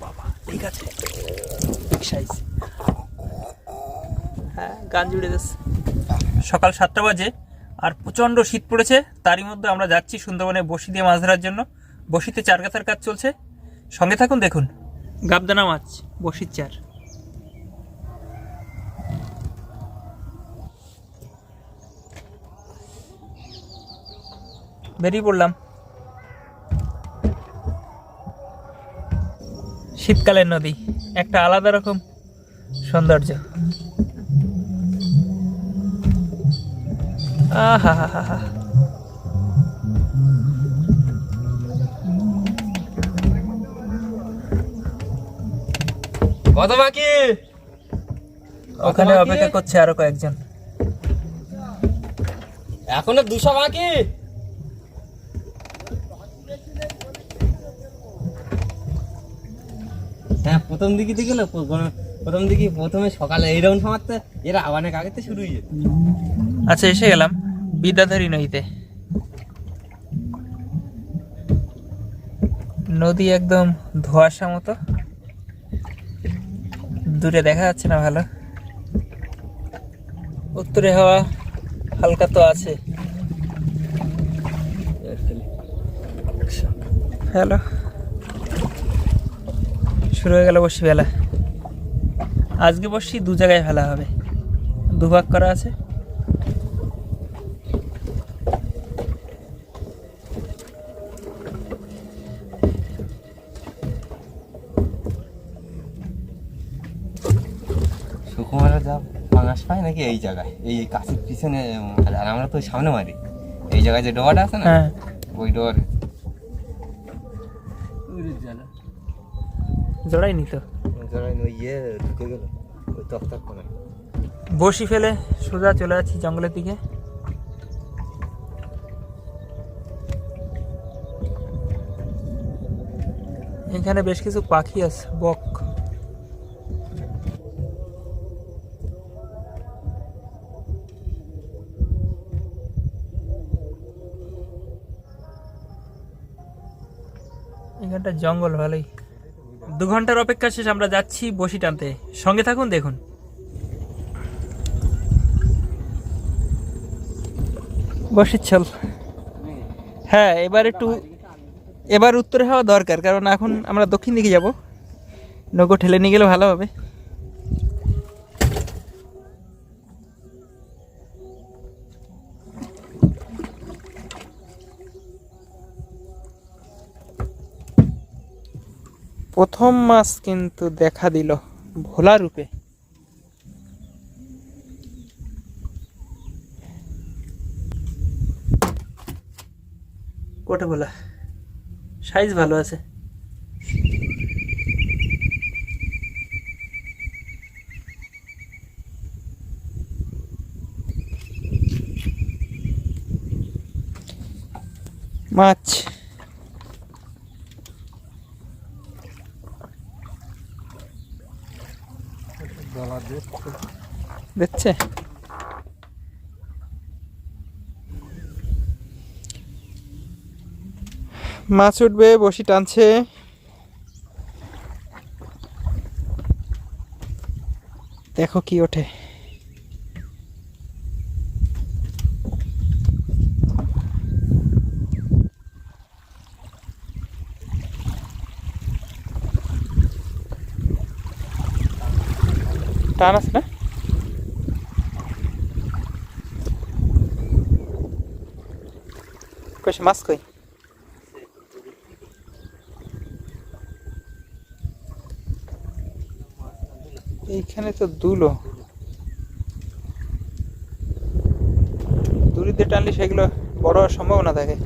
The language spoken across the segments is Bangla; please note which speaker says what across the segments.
Speaker 1: বাবা, ঠিক আছে। হ্যাঁ গান জুড়ে যাচ্ছে। সকাল সাতটা বাজে আর প্রচণ্ড শীত পড়েছে, তারই মধ্যে আমরা যাচ্ছি সুন্দরবনে বসি দিয়ে মাছ ধরার জন্য। বসিতে চার গাথার কাজ চলছে। সঙ্গে থাকুন, দেখুন। গাবদানা মাছ, বসির চার। বেরিয়ে পড়লাম। শীতকালের নদী একটা আলাদা রকম সৌন্দর্য। আহা হা হা হা
Speaker 2: কত বাকি
Speaker 1: ওখানে অপেক্ষা করছে আরও কয়েকজন।
Speaker 2: এখনও দুশো বাকি? হ্যাঁ প্রথম দিকে দিকে প্রথম দিকে প্রথমে সকালে এই রাউন্ড সমাজতে এরা অনেক আগে তো শুরু হয়ে
Speaker 1: আচ্ছা এসে গেলাম বিদ্যাধরী নদীতে। নদী একদম ধোয়াশা মতো। দূরে দেখা যাচ্ছে না ভালো। উত্তরে হাওয়া হালকা তো আছে। হ্যালো। শুরু হয়ে গেল বসি বেলা। আজকে বসি দু জায়গায় ফেলা হবে। দুভাগ করা আছে।
Speaker 2: সুকুমারা যা পাঙাশ পায় নাকি এই জায়গায়? এই কাছের পিছনে আর আমরা তো সামনে মারি। এই জায়গায় যে ডোয়াটা আছে না
Speaker 1: হ্যাঁ।
Speaker 2: ওই ডোয়ার
Speaker 1: জড়াইনি তো
Speaker 2: ওই ইয়ে ঢুকে গেল। ওই তক্তার কোনায়
Speaker 1: বসি ফেলে সোজা চলে যাচ্ছি জঙ্গলের দিকে। এখানে বেশ কিছু পাখি আছে বক। এখানটা জঙ্গল ভালোই। দু ঘণ্টার অপেক্ষা শেষ আমরা যাচ্ছি বসি টানতে। সঙ্গে থাকুন, দেখুন। বসির ছল হ্যাঁ এবার একটু এবার উত্তরে হওয়া দরকার, কারণ এখন আমরা দক্ষিণ দিকে যাব। নৌকো ঠেলে নিয়ে গেলে ভালো হবে। প্রথম মাছ কিন্তু দেখা দিল ভোলা রূপে। কোটা বলা সাইজ ভালো আছে। মাছ দেখছে মাছ উঠবে বসি টানছে। দেখো কি ওঠে। টান আছে না? কইছে মাছ কই? এইখানে তো দুলো দূরি দিয়ে টানলে সেগুলো বড় সম্ভাবনা থাকে।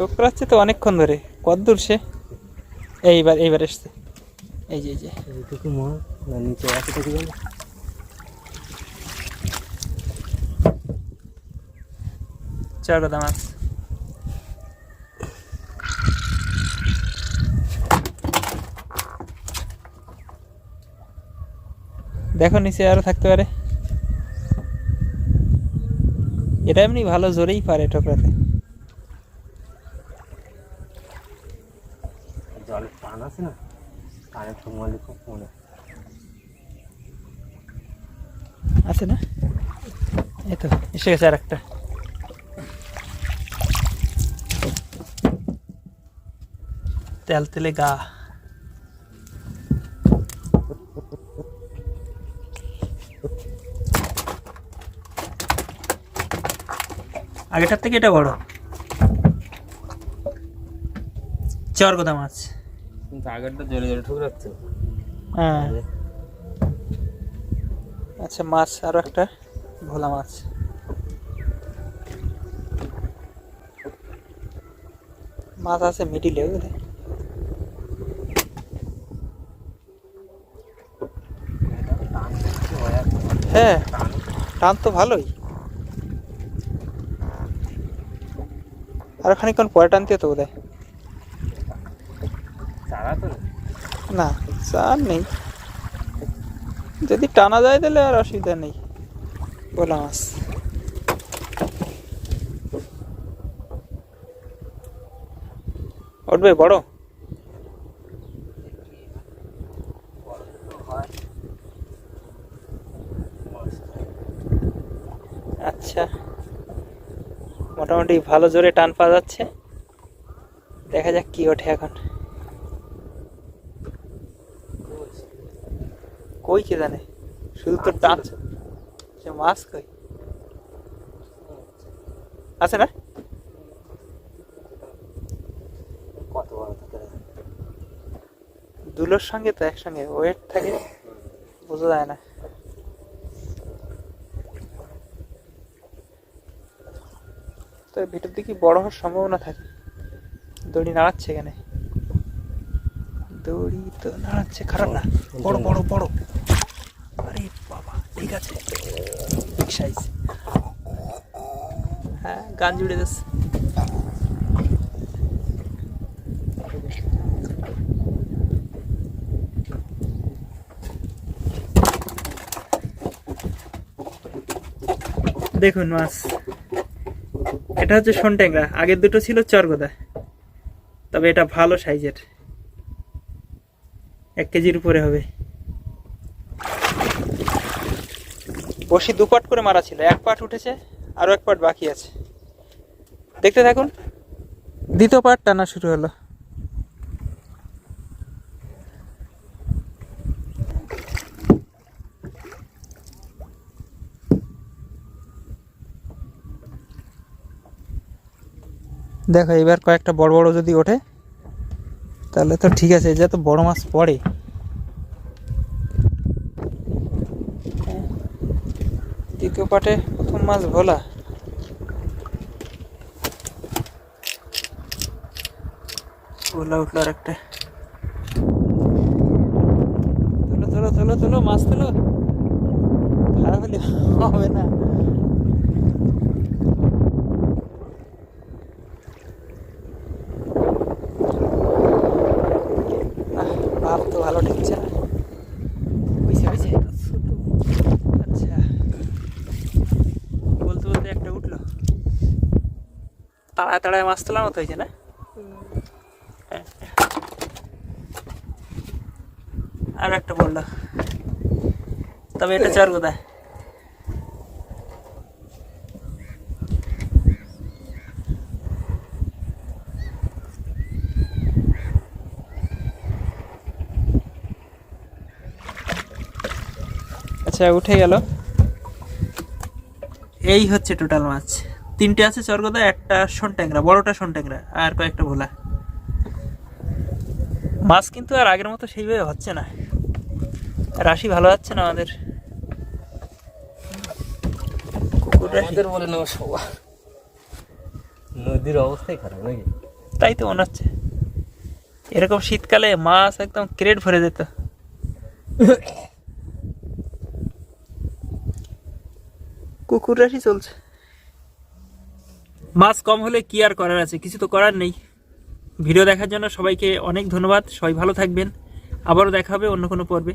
Speaker 1: ঠোকরাচ্ছে তো অনেকক্ষণ ধরে। কত দূর সে এইবার এইবার এসছে। এই যে এই যে।
Speaker 2: এইটুকু মাছ নিচে আছে গেল
Speaker 1: চারগদা মাছ। দেখো নিচে আরও থাকতে পারে। এটা এমনি ভালো জোরেই পারে ঠোকরাতে
Speaker 2: জলের টান আছে না? কানে ঠুমালি খুব মনে
Speaker 1: আছে না? এই তো, এসে গেছে আর একটা। তেল তেলে গা। আগেটার থেকে এটা বড়। চরগোদা মাছ।
Speaker 2: কিন্তু আগেরটা জলে জলে ঠুক রাখছে
Speaker 1: হ্যাঁ। আচ্ছা মাছ আরও একটা, ভোলা মাছ। মাছ আছে মিডিলে, বুঝলে? হ্যাঁ টান তো ভালোই। আর খানিকক্ষণ পরে টানতে তো বোধ
Speaker 2: চারা তো না
Speaker 1: না চার নেই। যদি টানা যায় তাহলে আর অসুবিধা নেই। ভোলা মাছ। উঠবে, বড়। আচ্ছা। মোটামুটি ভালো জোরে টান পাওয়া যাচ্ছে। দেখা যাক কি ওঠে এখন। কই কে জানে? শুধু তো টান সে মাছ কই? আছে না? দুলোর সঙ্গে তো একসঙ্গে ওয়েট থাকে বোঝা যায় না। তো ভিতর দিকে বড় হওয়ার সম্ভাবনা থাকে? দড়ি নাড়াচ্ছে এখানে। দড়ি তো নাড়াচ্ছে খারাপ না। বড় বড় বড়। ঠিক আছে। হ্যাঁ গান জুড়ে যাচ্ছে। দেখুন, মাছ। এটা হচ্ছে শোন ট্যাংরা আগের দুটো ছিল চরগোদা। তবে এটা ভালো সাইজের। এক কেজির উপরে হবে। বসি দু পাট করে মারা ছিল। এক পাট উঠেছে আরও এক পাট বাকি আছে। দেখতে থাকুন। দ্বিতীয় পাট টানা শুরু হলো। দেখো এবার কয়েকটা বড় বড় যদি ওঠে, তাহলে তো ঠিক আছে যত বড় মাছ পড়ে হ্যাঁ। দ্বিতীয় পাটে প্রথম মাছ ভোলা। ভোলা উঠল আর একটা চলো চলো চলো চলো মাছ তোলো। খারাপ হলে হবে না আহ, ভাব তো ভালো ঠেকছে না বুঝছে বুঝছে আচ্ছা বলতে বলতে একটা উঠল তাড়ায় তাড়ায় মাছ তোলার মতো হয়েছে না? হ্যাঁ। আর একটা বলল। তবে এটা চার কোথায়? আচ্ছা উঠে গেল। এই হচ্ছে টোটাল মাছ। তিনটে আছে চরগদা একটা ট্যাংরা বড়টা ট্যাংরা আর কয়েকটা ভোলা। মাছ কিন্তু আর আগের মতো সেইভাবে হচ্ছে না। রাশি ভালো যাচ্ছে না আমাদের?
Speaker 2: বলে নদীর অবস্থাই খারাপ নাকি?
Speaker 1: তাই তো মনে হচ্ছে। এরকম শীতকালে মাছ একদম ক্রেট ভরে যেত। কুকুর রাশি চলছে। মাছ কম হলে কি আর করার আছে? কিছু তো করার নেই। ভিডিও দেখার জন্য সবাইকে অনেক ধন্যবাদ। সবাই ভালো থাকবেন। আবারও দেখা হবে অন্য কোনো পর্বে।